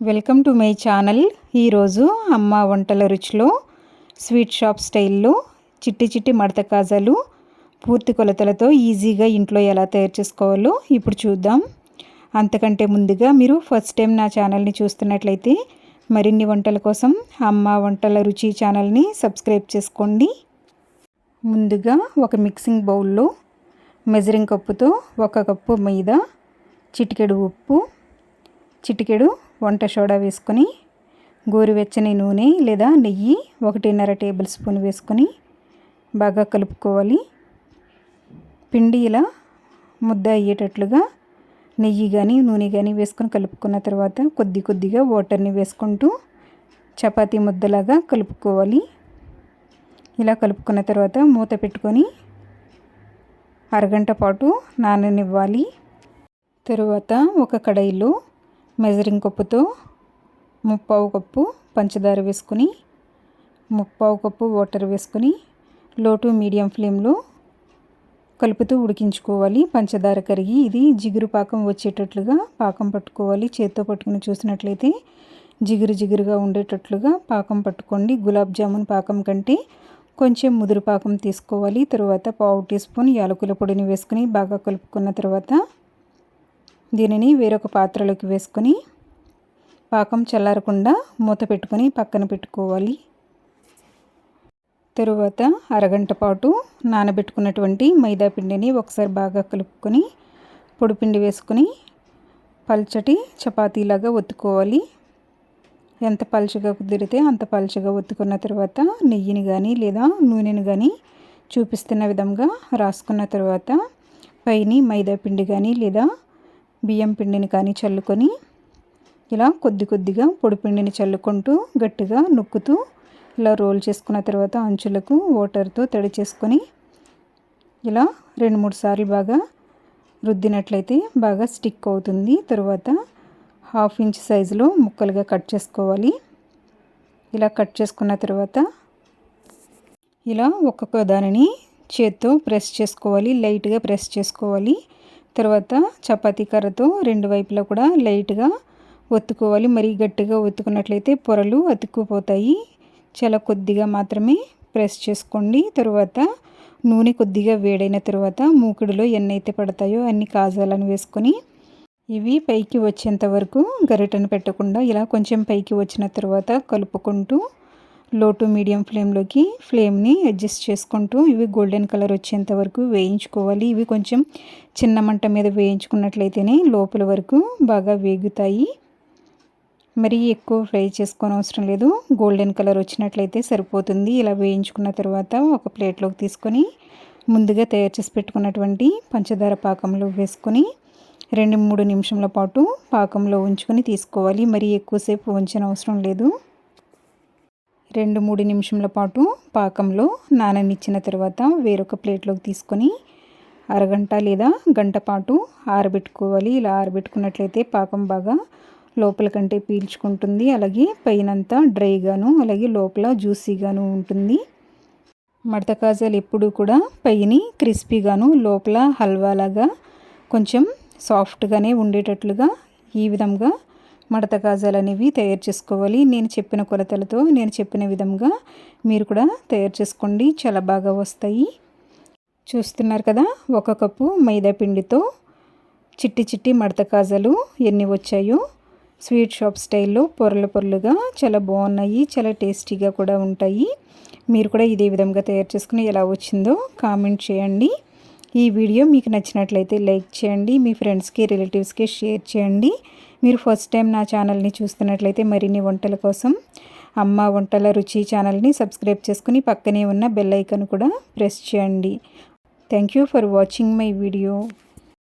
Welcome to my channel. ఈరోజు అమ్మ వంటల రుచిలో స్వీట్ షాప్ స్టైల్లో చిట్టి చిట్టి మడత కాజాలు పూర్తి కొలతలతో ఈజీగా ఇంట్లో ఎలా తయారు చేసుకోవాలో ఇప్పుడు చూద్దాం. అంతకంటే ముందుగా మీరు ఫస్ట్ టైం నా ఛానల్ని చూస్తున్నట్లయితే మరిన్ని వంటల కోసం అమ్మ వంటల రుచి ఛానల్ని సబ్స్క్రైబ్ చేసుకోండి. ముందుగా ఒక మిక్సింగ్ బౌల్లో మెజరింగ్ కప్పుతో ఒక కప్పు మీద చిటికెడు ఉప్పు చిటికెడు వంట సోడా వేసుకొని గోరువెచ్చని నూనె లేదా నెయ్యి ఒకటిన్నర టేబుల్ స్పూన్ వేసుకొని బాగా కలుపుకోవాలి. పిండి ఇలా ముద్ద అయ్యేటట్లుగా నెయ్యి కానీ నూనె కానీ వేసుకొని కలుపుకున్న తర్వాత కొద్ది కొద్దిగా వాటర్ని వేసుకుంటూ చపాతీ ముద్దలాగా కలుపుకోవాలి. ఇలా కలుపుకున్న తర్వాత మూత పెట్టుకొని అరగంట పాటు నాననివ్వాలి. తరువాత ఒక కడాయిలో మెజరింగ్ కప్పుతో ముప్పావు కప్పు పంచదార వేసుకొని ముప్పావు కప్పు వాటర్ వేసుకొని లో టు మీడియం ఫ్లేమ్లో కలుపుతూ ఉడికించుకోవాలి. పంచదార కరిగి ఇది జిగురు పాకం వచ్చేటట్లుగా పాకం పట్టుకోవాలి. చేత్తో పట్టుకుని చూసినట్లయితే జిగురు జిగురుగా ఉండేటట్లుగా పాకం పట్టుకోండి. గులాబ్ జామున్ పాకం కంటే కొంచెం ముదురు పాకం తీసుకోవాలి. తర్వాత పావు టీ స్పూన్ యాలకుల పొడిని వేసుకుని బాగా కలుపుకున్న తర్వాత దీనిని వేరొక పాత్రలోకి వేసుకొని పాకం చల్లారకుండా మూత పెట్టుకొని పక్కన పెట్టుకోవాలి. తరువాత అరగంట పాటు నానబెట్టుకున్నటువంటి మైదా పిండిని ఒకసారి బాగా కలుపుకొని పొడిపిండి వేసుకొని పల్చటి చపాతీలాగా ఒత్తుకోవాలి. ఎంత పలుచగా కుదిరితే అంత పలుచగా ఒత్తుకున్న తర్వాత నెయ్యిని కానీ లేదా నూనెని కానీ చూపిస్తున్న విధంగా రాసుకున్న తర్వాత పైని మైదా పిండి కానీ లేదా బియ్యం పిండిని కానీ చల్లుకొని ఇలా కొద్ది కొద్దిగా పొడి పిండిని చల్లుకుంటూ గట్టిగా నొక్కుతూ ఇలా రోల్ చేసుకున్న తర్వాత అంచులకు వాటర్తో తడి చేసుకొని ఇలా రెండు మూడు సార్లు బాగా రుద్దినట్లయితే బాగా స్టిక్ అవుతుంది. తర్వాత హాఫ్ ఇంచ్ సైజులో ముక్కలుగా కట్ చేసుకోవాలి. ఇలా కట్ చేసుకున్న తర్వాత ఇలా ఒక్కొక్క దానిని చేత్తో ప్రెస్ చేసుకోవాలి. లైట్గా ప్రెస్ చేసుకోవాలి. తర్వాత చపాతీ కర్రతో రెండు వైపులా కూడా లైట్గా ఒత్తుకోవాలి. మరీ గట్టిగా ఒత్తుకున్నట్లయితే పొరలు అతుక్కుపోతాయి. చాలా కొద్దిగా మాత్రమే ప్రెస్ చేసుకోండి. తర్వాత నూనె కొద్దిగా వేడైన తర్వాత మూకుడులో ఎన్ని అయితే పడతాయో అన్ని కాజాలను వేసుకొని ఇవి పైకి వచ్చేంత వరకు గరిటను పెట్టకుండా ఇలా కొంచెం పైకి వచ్చిన తర్వాత కలుపుకుంటూ లో టు మీడియం ఫ్లేమ్లోకి ఫ్లేమ్ని అడ్జస్ట్ చేసుకుంటూ ఇవి గోల్డెన్ కలర్ వచ్చేంత వరకు వేయించుకోవాలి. ఇవి కొంచెం చిన్న మంట మీద వేయించుకున్నట్లయితేనే లోపల వరకు బాగా వేగుతాయి. మరీ ఎక్కువ ఫ్రై చేసుకోని అవసరం లేదు. గోల్డెన్ కలర్ వచ్చినట్లయితే సరిపోతుంది. ఇలా వేయించుకున్న తర్వాత ఒక ప్లేట్లోకి తీసుకొని ముందుగా తయారు చేసి పెట్టుకున్నటువంటి పంచదార పాకంలో వేసుకొని రెండు మూడు నిమిషంల పాటు పాకంలో ఉంచుకొని తీసుకోవాలి. మరీ ఎక్కువసేపు ఉంచిన అవసరం లేదు. రెండు మూడు నిమిషంల పాటు పాకంలో నాననిచ్చిన తర్వాత వేరొక ప్లేట్లోకి తీసుకొని అరగంట లేదా గంట పాటు ఆరబెట్టుకోవాలి. ఇలా ఆరబెట్టుకున్నట్లయితే పాకం బాగా లోపల కంటే పీల్చుకుంటుంది. అలాగే పైనంతా డ్రైగాను అలాగే లోపల జ్యూసీగాను ఉంటుంది. మడత కాజాలు ఎప్పుడూ కూడా పైని క్రిస్పీగాను లోపల హల్వాలాగా కొంచెం సాఫ్ట్గానే ఉండేటట్లుగా ఈ విధంగా మడత కాజాలు అనేవి తయారు చేసుకోవాలి. నేను చెప్పిన కొలతలతో నేను చెప్పిన విధంగా మీరు కూడా తయారు చేసుకోండి. చాలా బాగా వస్తాయి. చూస్తున్నారు కదా ఒక కప్పు మైదా పిండితో చిట్టి చిట్టి మడత కాజాలు ఎన్ని వచ్చాయో. స్వీట్ షాప్ స్టైల్లో పొరలు పొరలుగా చాలా బాగున్నాయి. చాలా టేస్టీగా కూడా ఉంటాయి. మీరు కూడా ఇదే విధంగా తయారు చేసుకుని ఎలా వచ్చిందో కామెంట్ చేయండి. ఈ వీడియో మీకు నచ్చినట్లయితే లైక్ చేయండి మీ ఫ్రెండ్స్కి రిలేటివ్స్కి షేర్ చేయండి. మీరు ఫస్ట్ టైం నా ఛానల్ని చూస్తున్నట్లయితే మరిన్ని వంటల కోసం అమ్మ వంటల రుచి ఛానల్ని సబ్స్క్రైబ్ చేసుకుని పక్కనే ఉన్న బెల్ ఐకన్ కూడా ప్రెస్ చేయండి. Thank you for watching my video.